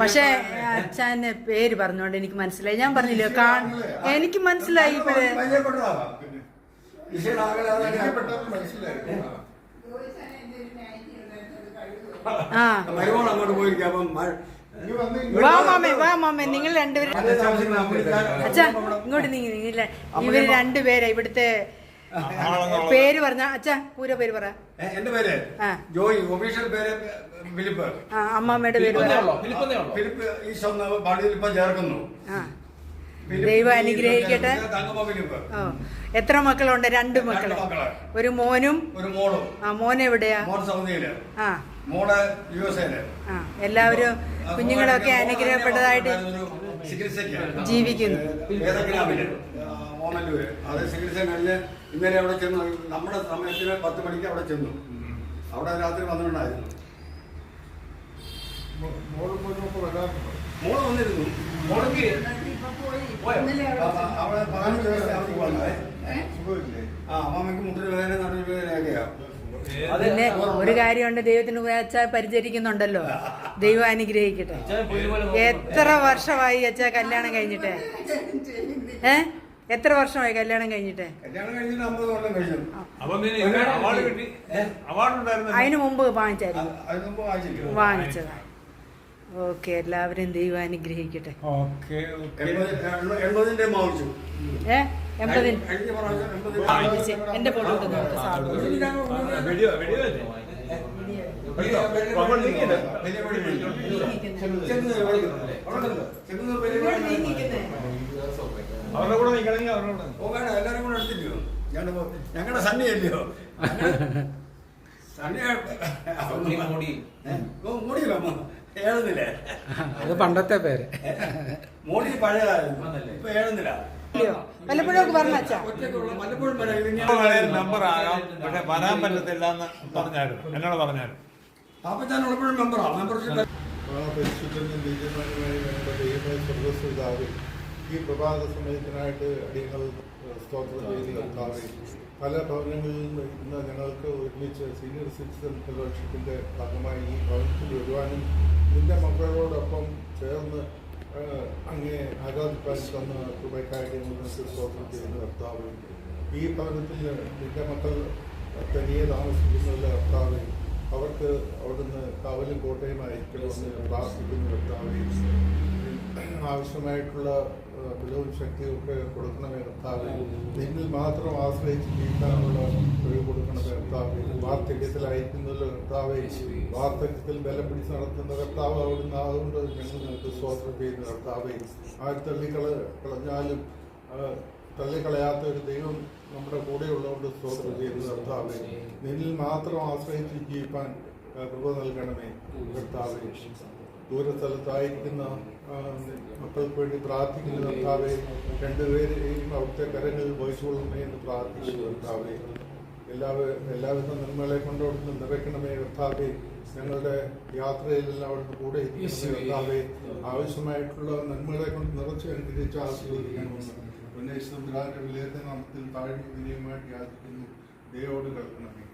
പക്ഷേ അച്ഛന്റെ പേര് പറഞ്ഞോണ്ട് എനിക്ക് മനസ്സിലായി. ഞാൻ പറഞ്ഞില്ല എനിക്ക് മനസ്സിലായി ഇപ്പഴേ ആ. വാ മാമേ വാ മാമേ നിങ്ങൾ രണ്ടുപേരും. അച്ഛാ ഇങ്ങോട്ട് നീങ്ങി നീങ്ങില്ല ഇവർ രണ്ടുപേരെ ഇവിടുത്തെ പേര് പറഞ്ഞ അച്ഛാ പൂര പേര് പറ. എന്റെ പേര്? ജോയി ഒഫീഷ്യൽ പേര് ഫിലിപ്പ്. ആ അമ്മാമ്മയുടെ പേര്? ഫിലിപ്പ് ചേർക്കുന്നു. ദൈവം അനുഗ്രഹിക്കട്ടെ. ഓ എത്ര മക്കളുണ്ട്? രണ്ട് മക്കൾ. ഒരു മോനും ഒരു മോളും. ആ മോൻ എവിടെയാ? ആ. മോൾ യു എസ് ആ എല്ലാവരും കുഞ്ഞുങ്ങളൊക്കെ അനുഗ്രഹപ്പെട്ടതായിട്ട് ചികിത്സയ്ക്ക് ജീവിക്കുന്നു. വേദഗ്രാമിൽ. അത് ചികിത്സ കഴിഞ്ഞ് ഇന്നലെ അവിടെ ചെന്നു. നമ്മുടെ സമയത്തിന് പത്ത് മണിക്ക് അവിടെ ചെന്നു. അവിടെ രാത്രി വന്നിട്ടുണ്ടായിരുന്നു. മോളും വന്നിരുന്നു. മോൾക്ക് അവിടെ പതിനഞ്ച് ദിവസം അവർക്ക് വന്നേ ആ അമ്മമ്മക്ക് മുട്ടിന് വേദന. പിന്നെ ഒരു കാര്യമുണ്ട് ദൈവത്തിന് അച്ഛ പരിചരിക്കുന്നുണ്ടല്ലോ. ദൈവം അനുഗ്രഹിക്കട്ടെ. എത്ര വർഷമായി അച്ഛ കല്യാണം കഴിഞ്ഞിട്ട്? ഏ? എത്ര വർഷമായി കല്യാണം കഴിഞ്ഞിട്ട്? കല്യാണം കഴിഞ്ഞിട്ട് അമ്പത് കൊല്ലം കഴിഞ്ഞു. അപ്പൊ പിന്നെ ഇവന് കിട്ടി. അവാർഡ് ഉണ്ടായിരുന്നു അതിനു മുമ്പ് വാങ്ങിച്ചായിരുന്നു. വാങ്ങിച്ചതാ. ഓക്കെ എല്ലാവരും ദൈവം അനുഗ്രഹിക്കട്ടെ. ഏ? എൺപതിന്. കഴിഞ്ഞ പ്രാവശ്യം എൺപത് വാങ്ങിച്ച് എന്റെ ഫോട്ടോ. അവരുടെ കൂടെ നിൽക്കണമെങ്കിൽ അവരുടെ കൂടെ ഓ വേണ്ട എല്ലാരും കൂടെ എടുത്തില്ലയോ ഞങ്ങളുടെ ഞങ്ങളുടെ സണ്ണി അല്ലയോ? അത് പണ്ടത്തെ പേര്. മോടി പഴയതായിരുന്നു. ഇപ്പൊ ഏഴുന്നില്ല? വല്ലപ്പോഴും പറഞ്ഞ അച്ഛാ. മെമ്പർ ആകാം. പക്ഷെ വരാൻ പറ്റത്തില്ല എന്ന് പറഞ്ഞായിരുന്നു. എന്നോട് പറഞ്ഞായിരുന്നു. പരിശുദ്ധനും വേണ്ട സ്വർഗസ്വതാവേ ഈ പ്രഭാത സമയത്തിനായിട്ട് അടിയങ്ങൾ സ്തോത്രം ചെയ്ത് കർത്താവേ പല ഭവനങ്ങളിൽ നിന്ന് ഇന്ന് ഞങ്ങൾക്ക് ഒരുമിച്ച് സീനിയർ സിറ്റിസൺ ഫെലോഷിപ്പിന്റെ ഭാഗമായി ഈ ഭവനത്തിൽ വരുവാനും നിന്റെ മക്കളോടൊപ്പം ചേർന്ന് അങ്ങേ ആരാധിപ്പാൻ തന്ന കൃപയ്ക്കായിട്ട് ഞങ്ങൾക്ക് സ്തോത്രം ചെയ്യുന്ന കർത്താവ് ഈ ഭവനത്തിൽ നിന്റെ മക്കൾ തനിയെ താമസിക്കുന്നതിൽ കർത്താവ് അവർക്ക് അവിടുന്ന് കാവലും കോട്ടയുമായിരിക്കണമെന്ന് പ്രാർത്ഥിക്കുന്ന കർത്താവെ ആവശ്യമായിട്ടുള്ള ബലവും ശക്തിയൊക്കെ കൊടുക്കണമേ കർത്താവെ നിന്നിൽ മാത്രം ആശ്രയിച്ച് ജീവിക്കാനുള്ള കഴിവ് കൊടുക്കണമേ കർത്താവെ വാർദ്ധക്യത്തിലായിരിക്കുന്നത് കർത്താവെ വാർദ്ധക്യത്തിൽ ബലം പിടിച്ച് നടത്തുന്ന കർത്താവ് അവിടുന്ന് അതുകൊണ്ട് ഞങ്ങൾ സ്വാതന്ത്ര്യം ചെയ്യുന്ന കർത്താവെ ആ തള്ളിക്കള കളഞ്ഞാലും തള്ളിക്കളയാത്ത ഒരു ദൈവം നമ്മുടെ കൂടെ ഉള്ളതുകൊണ്ട് സ്തോത്രം ചെയ്യുന്ന കർത്താവെ നിന്നിൽ മാത്രം ആശ്രയിച്ച് ജീവിക്കാൻ കൃപ നൽകണമേ കർത്താവെ. ദൂരസ്ഥലത്തായിരിക്കുന്ന മക്കൾക്ക് വേണ്ടി പ്രാർത്ഥിക്കുന്ന കർത്താവെ രണ്ടുപേരെയും അവിടുത്തെ കരങ്ങളിൽ വഹിച്ചുകൊള്ളണമേ എന്ന് പ്രാർത്ഥിച്ചു കർത്താവെ. എല്ലാവരും എല്ലാവിധ നന്മകളെ കൊണ്ടോടുന്ന നിറയ്ക്കണമേ കർത്താവെ. ഞങ്ങളുടെ യാത്രയിലെല്ലാം അവിടുത്തെ കൂടെ കർത്താവെ ആവശ്യമായിട്ടുള്ള നന്മകളെ കൊണ്ട് നിറച്ച് അനുഗ്രഹിച്ച് ആസ്വദിക്കണമെന്ന് ഉന്നയിച്ചുരാന്റെ വിലയിരുത്ത നാമത്തിൽ താഴ്ന്ന വിനയമായിട്ട് യാചിക്കുന്നു. ദയോട് കേൾക്കണമേ.